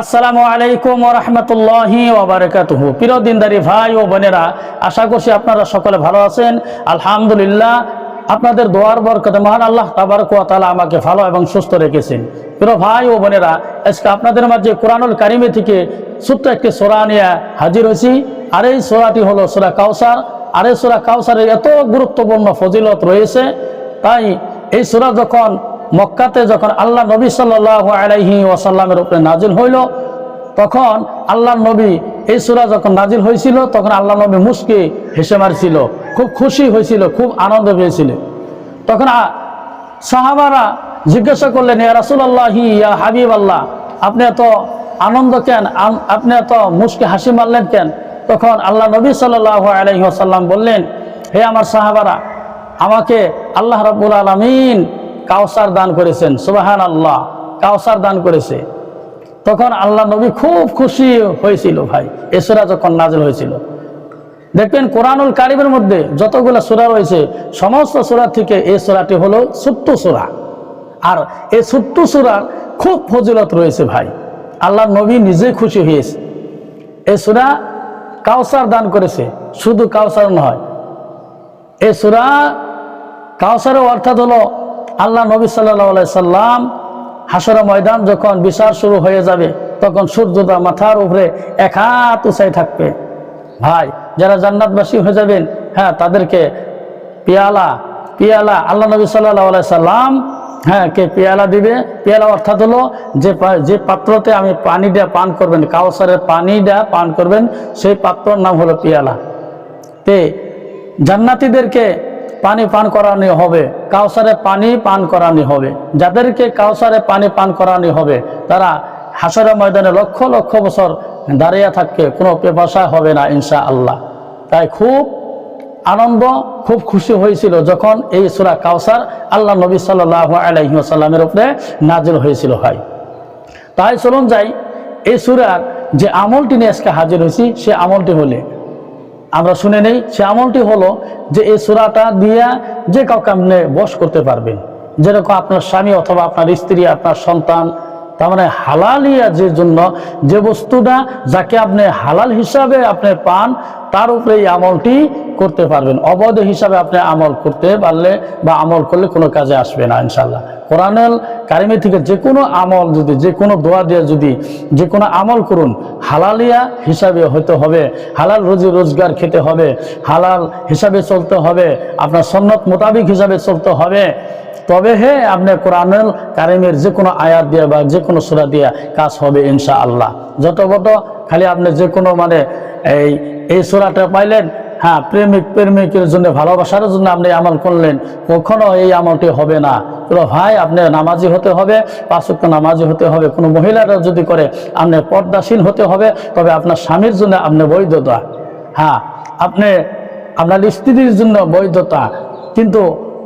আসসালামু আলাইকুম রহমতুল্লাহি ওবরাকাতুহ প্রিয় দিনদারি ভাই ও বোনেরা, আশা করছি আপনারা সকলে ভালো আছেন। আলহামদুলিল্লাহ, আপনাদের দোয়ার বরকতে মহান আল্লাহ তাবারক ওয়া তাআলা আমাকে ভালো এবং সুস্থ রেখেছেন। প্রিয় ভাই ও বোনেরা, আজকে আপনাদের মাঝে কোরআনুল কারিমে থেকে ছোট্ট একটি সোরা নিয়ে হাজির হয়েছি। আর এই সোরাটি হলো সোরা কাউসার আর এই সোরা কাউসারের এত গুরুত্বপূর্ণ ফজিলত রয়েছে। তাই এই সোরা যখন মক্কাতে যখন আল্লাহ নবী সাল্লাহ আলাইহি ওয়াসাল্লামের উপরে নাজিল হইল, তখন আল্লাহ নবী এই সুরা যখন নাজিল হয়েছিল তখন আল্লাহ নবী মুসকে হেসে মারছিল, খুব খুশি হয়েছিল খুব আনন্দ পেয়েছিল। তখন সাহাবারা জিজ্ঞাসা করলেন, ইয়া রাসুলাল্লাহি, ইয়া হাবিব আল্লাহ আপনি এত আনন্দ কেন? আপনি এত মুসকে হাসি মারলেন কেন? তখন আল্লাহ নবী সাল্লাহ আলাইহি ওয়াসাল্লাম বললেন, হে আমার সাহাবারা, আমাকে আল্লাহ রাব্বুল আলামিন কাউসার দান করেছেন সুবাহান আল্লাহ কাউসার দান করেছে। তখন আল্লাহ নবী খুব খুশি হয়েছিল ভাই এসরা যখন নাজল হয়েছিল। দেখবেন কোরআনুল কারিমের মধ্যে যতগুলো সুরা রয়েছে, সমস্ত সুরা থেকে এই সুরাটি হলো ছোট্ট সুরা। আর এই ছোট্ট সুরার খুব ফজিলত রয়েছে ভাই, আল্লাহ নবী নিজে খুশি হয়েছে। এই সুরা কাউসার দান করেছে, শুধু কাউসার নয় এই সুরা কাউসারের অর্থাৎ হলো আল্লাহ নবী সাল্লাহ সাল্লাম হাসরা ময়দান যখন বিচার শুরু হয়ে যাবে, তখন সূর্যটা মাথার উপরে এক হাত উঁচাই থাকবে। ভাই, যারা জান্নাতবাসী হয়ে যাবেন হ্যাঁ তাদেরকে পেয়ালা পেয়ালা, আল্লাহ নবী সাল্লাহ সাল্লাম হ্যাঁ কে পেয়ালা দিবে? পেয়ালা অর্থাৎ হলো যে যে পাত্রতে আমি পানিটা পান করবেন, কাউসারের পানিটা পান করবেন, সেই পাত্রর নাম হলো পেয়ালা। তে, জান্নাতীদেরকে পানি পান করানো হবে, কাউসারে পানি পান করানো হবে। যাদেরকে কাউসারে পানি পান করানো হবে, তারা হাসরা ময়দানে লক্ষ লক্ষ বছর দাঁড়িয়ে থাকবে কোনো পেপাসা হবে না ইনশা আল্লাহ তাই খুব আনন্দ, খুব খুশি হয়েছিল যখন এই সুরা কাউসার আল্লাহ নবী সাল্লাহ আলহিহাসাল্লামের উপরে নাজিল হয়েছিল হয় তাই চলুন যাই, এই সুরার যে আমলটি নিয়ে আজকে হাজির হয়েছি, সে আমলটি হলে আমরা শুনে নেই, সে আমলটি হলো যে এই সুরাটা দিয়া যে কাউকে আপনি বস করতে পারবেন। যেরকম আপনার স্বামী অথবা আপনার স্ত্রী, আপনার সন্তান, তার মানে হালালিয়া যে জন্য যে বস্তুটা যাকে আপনি হালাল হিসাবে আপনি পান, তার উপরে এই আমলটি করতে পারবেন। অবৈধ হিসাবে আপনি আমল করতে পারলে বা আমল করলে কোনো কাজে আসবে না ইনশাল্লাহ কোরআনুল কারিমি থেকে যে কোনো আমল যদি যে কোনো দোয়া দিয়ে যদি যে কোনো আমল করুন, হালালিয়া হিসাবে হতে হবে, হালাল রুজি রোজগার খেতে হবে, হালাল হিসাবে চলতে হবে, আপনার সন্ন্যত মোতাবিক হিসাবে চলতে হবে, তবে হে আপনি কোরআনুল কারিমের যে কোনো আয়াত দিয়ে বা যে কোনো সুরা দিয়ে কাজ হবে ইনশা আল্লাহ যত বট খালি আপনি যে কোনো মানে এই এই সুরাটা পাইলেন হ্যাঁ প্রেমিক প্রেমিকের জন্য, ভালোবাসার জন্য আপনি আমল করলেন, কখনো এই আমলটি হবে না। তো ভাই, আপনি নামাজি হতে হবে পাঁচক্য নামাজি হতে হবে। কোনো মহিলারা যদি করে, আপনি পর্দাসীন হতে হবে, তবে আপনার স্বামীর জন্য আপনি বৈধতা। হ্যাঁ আপনি, আপনার স্ত্রীর জন্য বৈধতা। কিন্তু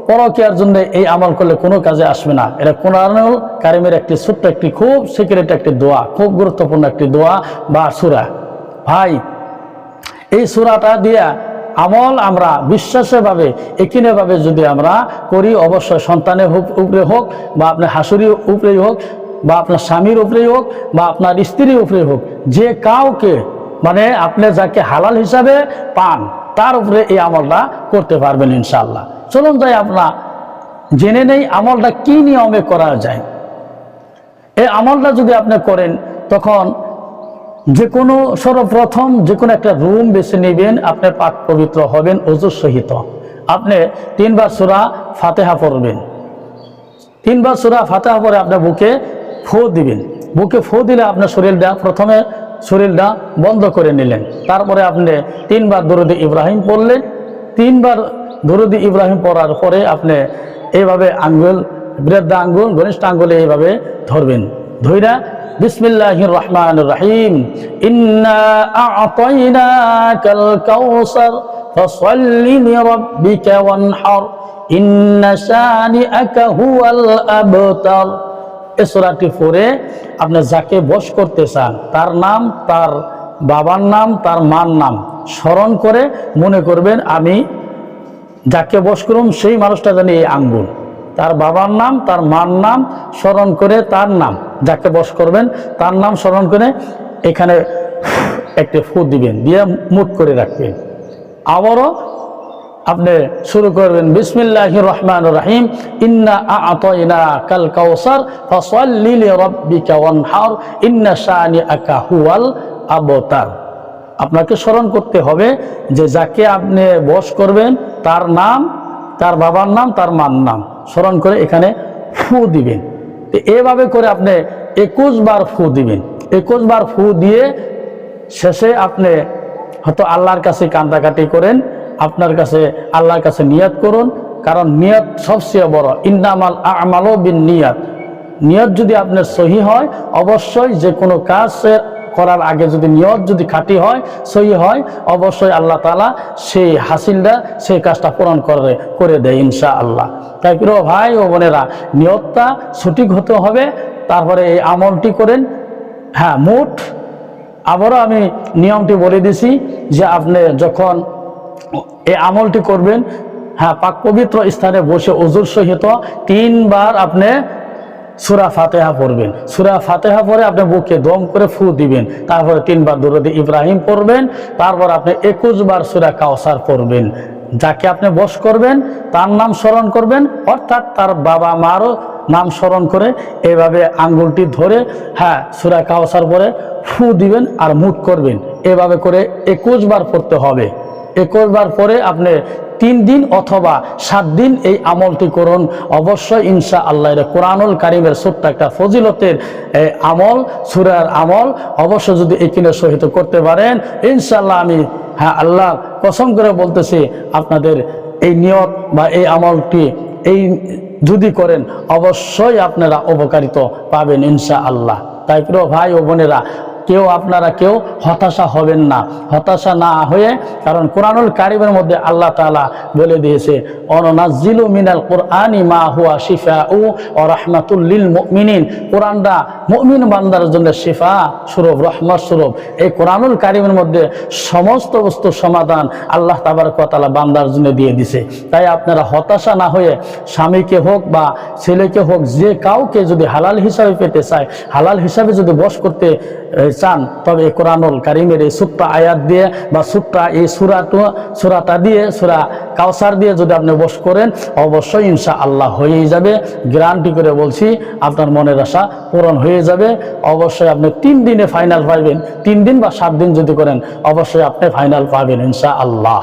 পরকিয়ার জন্য এই আমল করলে কোনো কাজে আসবে না। এটা কোরআনুল কারিমের একটি ছোট্ট একটি, খুব সিক্রেট একটি দোয়া, খুব গুরুত্বপূর্ণ একটি দোয়া বা সুরা। ভাই এই সুরাটা দিয়া আমল আমরা বিশ্বাসেভাবে, একিনেভাবে যদি আমরা করি, অবশ্যই সন্তানের উপরে হোক বা আপনার হাসুরির উপরেই হোক বা আপনার স্বামীর উপরেই হোক বা আপনার স্ত্রীর উপরে হোক, যে কাউকে মানে আপনি যাকে হালাল হিসাবে পান, তার উপরে এই আমলটা করতে পারবেন ইনশাল্লাহ চলুন যাই আপনার জেনে নেই আমলটা কি নিয়মে করা যায়। এই আমলটা যদি আপনি করেন, তখন যে কোনো সর্বপ্রথম যে কোনো একটা রুম বেছে নেবেন আপনি পাক পবিত্র হবেন অজুর সহিত। আপনি তিনবার সুরা ফাতেহা পড়বেন। তিনবার সুরা ফাতেহা পরে আপনার বুকে ফো দিবেন। বুকে ফো দিলে আপনার শরীরটা প্রথমে শরীরটা বন্ধ করে নিলেন। তারপরে আপনি তিনবার দরুদি ইব্রাহিম পড়লেন। তিনবার দরুদি ইব্রাহিম পড়ার পরে আপনি এইভাবে আঙ্গুল বৃদ্ধ আঙ্গুল, ঘনিষ্ঠ আঙ্গুলে এইভাবে ধরবেন। ধইরা বিসমিল্লাহির রহমানির রহিম আপনি যাকে বশ করতে চান, তার নাম, তার বাবার নাম, তার মার নাম স্মরণ করে মনে করবেন, আমি যাকে বশ করুন সেই মানুষটা জানি এই আঙ্গুল। তার বাবার নাম, তার মার নাম স্মরণ করে তার নাম, যাকে বস করবেন, তার নাম স্মরণ করে এখানে একটি ফু দিবেন, দিয়ে মুট করে রাখবেন। আবারও আপনি শুরু করবেন বিসমিল্লাহ রহমান রাহিম, ইন্না আতইনা কাল কাউসার, ফসল্লি ইন্না শানি আকা হুয়াল আবতার। আপনাকে স্মরণ করতে হবে যে যাকে আপনি বশ করবেন, তার নাম, তার বাবার নাম, তার মার নাম। স্মরণ করে এখানে ফু দিবেন। তো এভাবে করে আপনি একুশ বার ফু দিবেন। একুশ বার ফু দিয়ে শেষে আপনি হয়তো আল্লাহর কাছে কান্দাকাটি করেন, আপনার কাছে আল্লাহর কাছে নিয়াত করুন, কারণ নিয়ত সবচেয়ে বড়। ইন্নামাল আমালও বিন নিয়াত। নিয়ত যদি আপনার সহি হয়, অবশ্যই যে কোনো কাজ করার আগে যদি নিয়ত যদি খাঁটি হয়, সহি হয়, অবশ্যই আল্লাহ তালা সেই হাসিলটা, সেই কাজটা পূরণ করে করে দেয় ইনশা আল্লাহ তাই প্রিয় ভাই ও বোনেরা, নিয়তটা সঠিক হতে হবে, তারপরে এই আমলটি করেন। হ্যাঁ মোট আবারও আমি নিয়মটি বলে দিছি যে আপনি যখন এই আমলটি করবেন হ্যাঁ পাক পবিত্র স্থানে বসে অজুর সহিত তিনবার আপনি সুরা ফাতেহা পড়বেন। সুরা ফাতেহা পরে আপনি বুকে দম করে ফু দিবেন। তারপরে তিনবার দুরদি ইব্রাহিম পড়বেন। তারপর আপনি একুশ বার সুরা কাউসার পড়বেন। যাকে আপনি বস করবেন, তার নাম স্মরণ করবেন, অর্থাৎ তার বাবা মারও নাম স্মরণ করে এভাবে আঙ্গুলটি ধরে হ্যাঁ সুরা কাউসার পরে ফু দিবেন আর মুট করবেন। এভাবে করে একুশ বার পড়তে হবে। একুশ বার পরে আপনি তিন দিন অথবা সাত দিন এই আমলটি করুন। অবশ্যই ইনশা আল্লাহ কোরআনুল কারিমের ছোট্ট একটা ফজিলতের আমল, সুরার আমল অবশ্য যদি এখানে সহিত করতে পারেন ইনশাল্লাহ আমি হ্যাঁ আল্লাহ কসম করে বলতেছি, আপনাদের এই নিয়ত বা এই আমলটি এই যদি করেন, অবশ্যই আপনারা উপকারিত পাবেন ইনশা আল্লাহ তাই প্রিয় ভাই ও বোনেরা কেউ আপনারা কেউ হতাশা হবেন না। হতাশা না হয়ে, কারণ কোরআনুল কারিমের মধ্যে আল্লাহ তালা বলে দিয়েছে অননাজিলু মিনাল কোরআনি মা হুয়া শিফা ও রহমাতুল্লিল মিনিন কোরআনটা মুমিন বান্দার জন্য শিফা সুরভ রহমত সুরভ এই কোরআনুল কারিমের মধ্যে সমস্ত বস্তুর সমাধান আল্লাহ তাবার কতালা বান্দার জন্য দিয়ে দিছে। তাই আপনারা হতাশা না হয়ে স্বামীকে হোক বা ছেলেকে হোক, যে কাউকে যদি হালাল হিসাবে পেতে চায়, হালাল হিসাবে যদি বস করতে চান, তবে কোরআনুল কারিমের এই সুট্টা আয়াত দিয়ে বা সুট্টা এই সুরাটা সুরাটা দিয়ে, সুরা কাউসার দিয়ে যদি আপনি বস করেন, অবশ্যই ইনশা আল্লাহ হয়েই যাবে। গ্যারান্টি করে বলছি, আপনার মনের আশা পূরণ হয়ে যাবে। অবশ্যই আপনি তিন দিনে ফাইনাল পাইবেন। তিন দিন বা সাত দিন যদি করেন, অবশ্যই আপনি ফাইনাল পাবেন ইনশা আল্লাহ